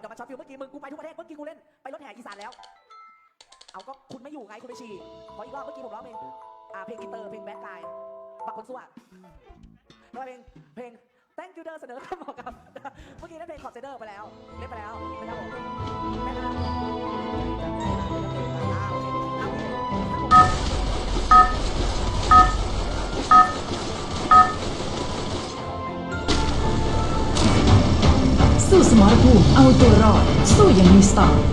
เดี๋ยวมาช็อตฟิลเมื่อกี้มึงกูไปทุกประเทศเมื่อกี้กูเล่นไปรถแห่อีสานแล้ว เอาก็คุณไม่อยู่ไงคุณไปฉี่ขออีกรอบเมื่อกี้ผมร้องเพลงอ่าเพลงกินเตอร์เพลงแบดกายบักคนสั่วแล้วเพลงเพลง thank you เดอร์เสนอครับบอกครับ เมื่อกี้เล่นเพลงคอร์เซเดอร์ไปแล้วเล่นไปแล้วนะครับผมไม่ได้อ่ ภูมิเอาตัวรอดสู้อย่างมีสไตล์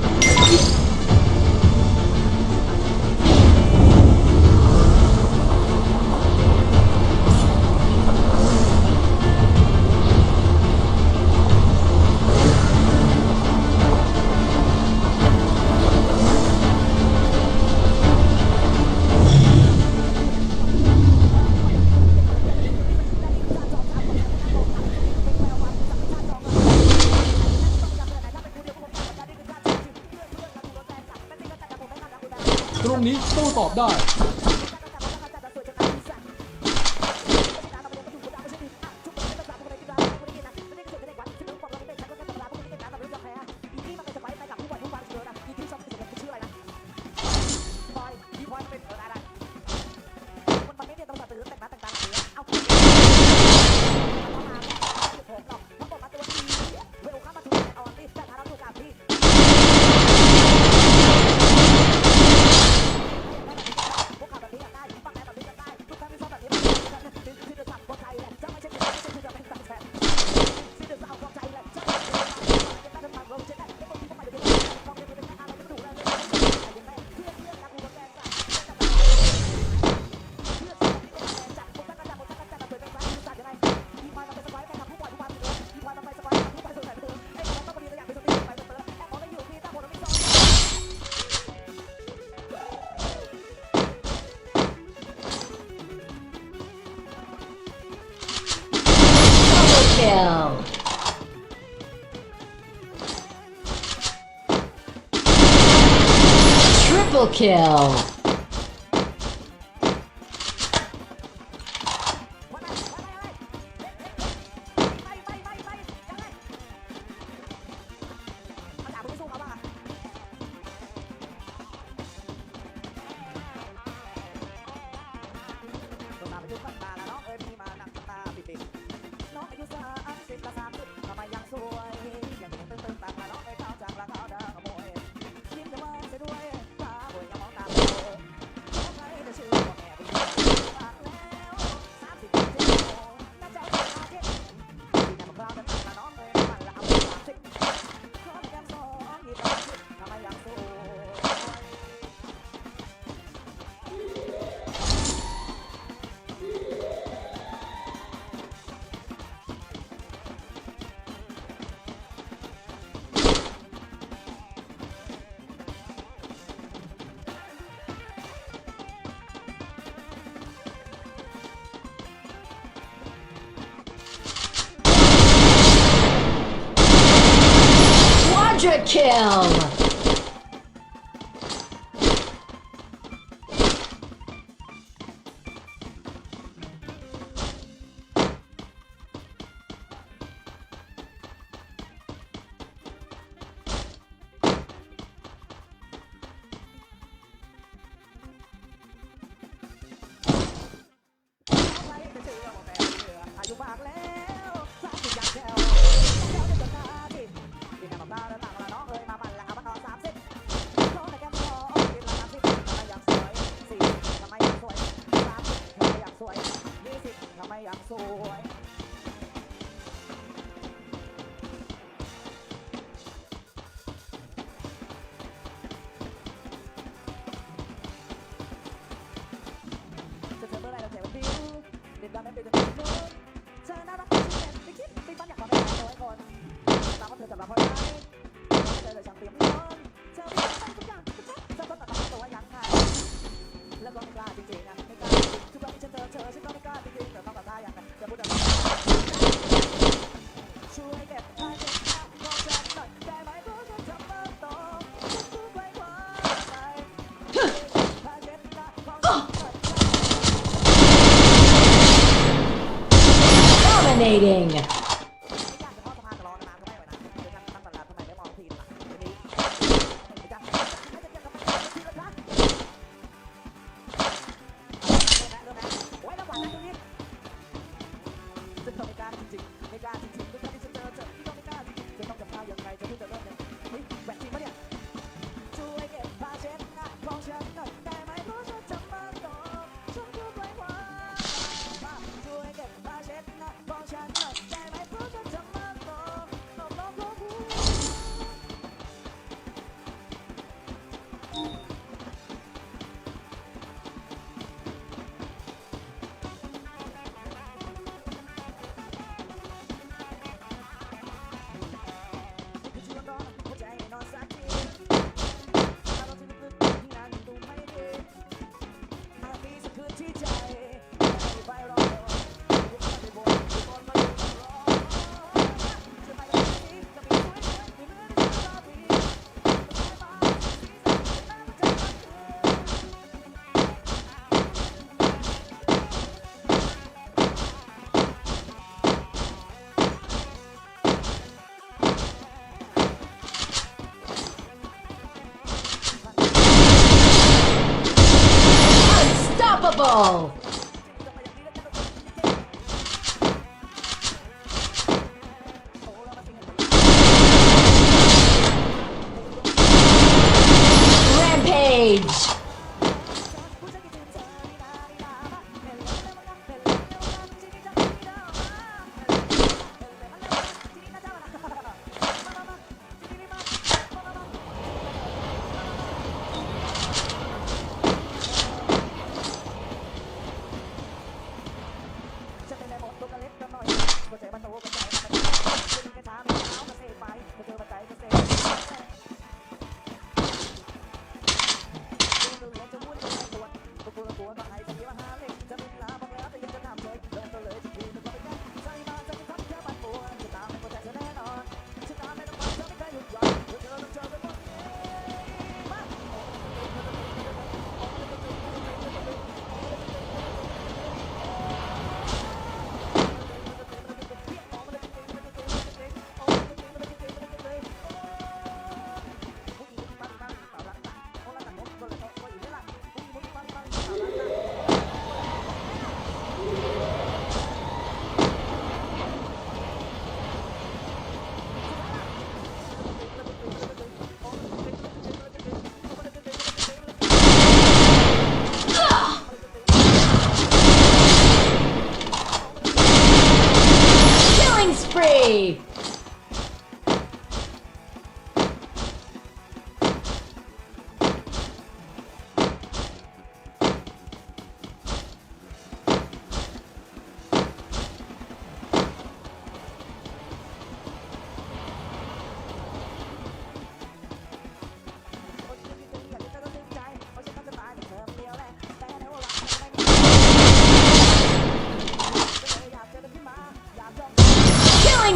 kill triple kill kill ด็ดดำไม่เป็นจะเป็นนู้นเธอน่ารักที่สุดไม่คิดไม่ฝันอยากมาเป็นน้อยคนตามว่าเธอจะรับคนร้ายเธอเลยช่างเตรียมย้อนเธอไม่ต้องทุกอย่างเธอต้องตัดตัวยังไงแล้วก็ไม่กล้าจริงๆนะไม่กล้าทุกครั้งที่ฉันเจอเธอฉันก็ไม่กล้าจริงๆเธอต้องตัดตาอย่างไรจะพูดอะไรช่วยเก็บผ้า exciting.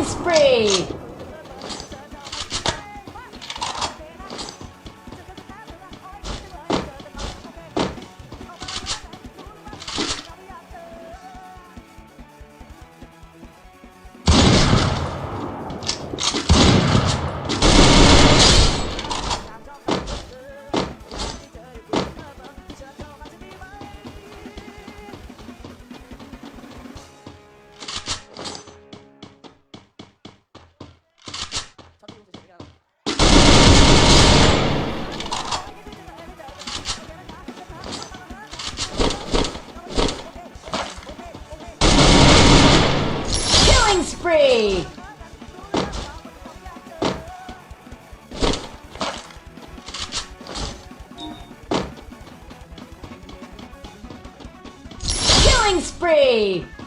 Spray! killing spree!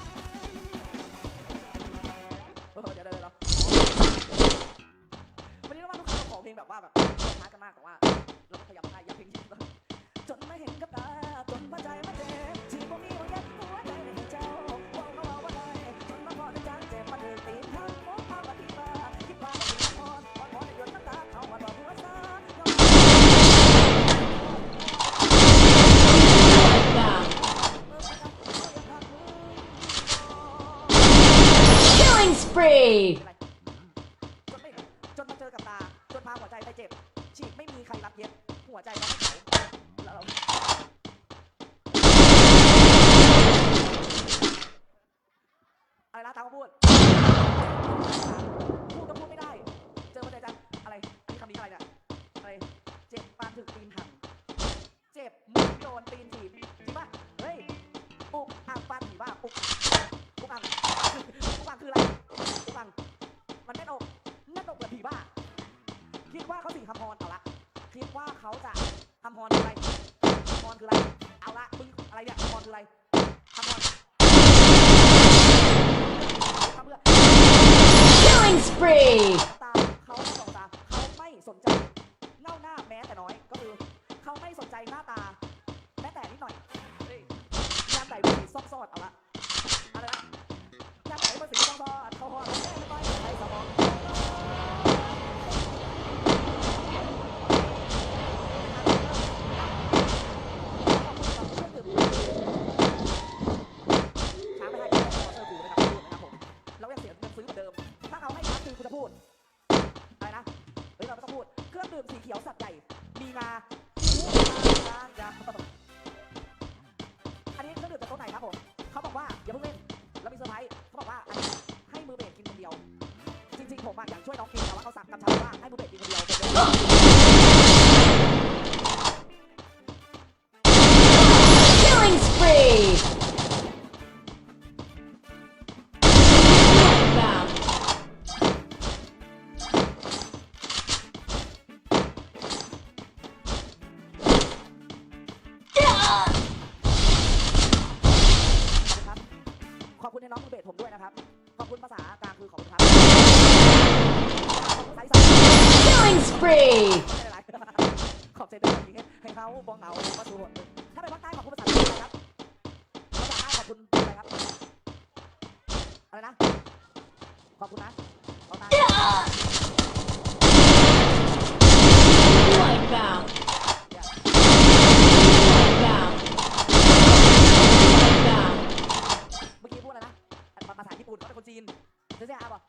พรคืออะไรคำพรคืออะไร เอาละมึงอะไรเนี่ยพรคืออะไร ขอบใจด้วยจริงให้เขาบองเหงามาสู่หนถ้าเป็นภาคใต้ขอบคุณภาษาอะไรครับภาษาใต้ขอบคุณอะไรครับอะไรนะขอบคุณนะขอบคุณนะ Wipeout! Wipeout! Wipeout! เมื่อกี้พูดอะไรนะภาษาญี่ปุ่นเขาเป็นคนจีนเจ๊เจ๊อาบอก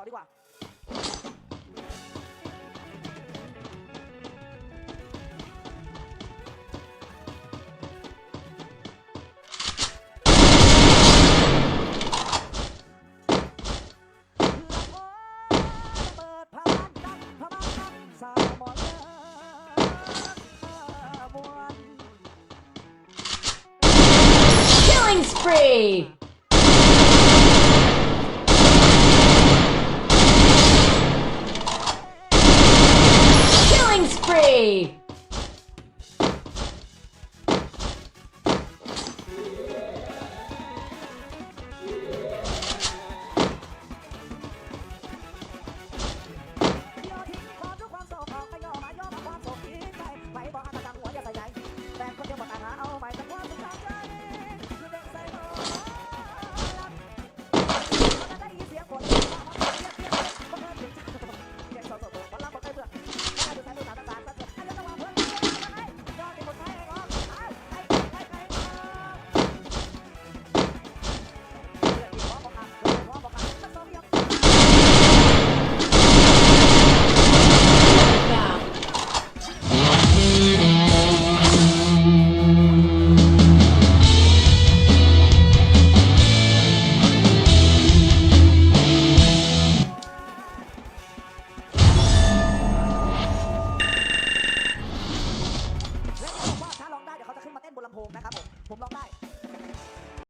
ต่อดีกว่าเปิดพามันดังพามันดังสาวหมอเลิมวน Killing spree!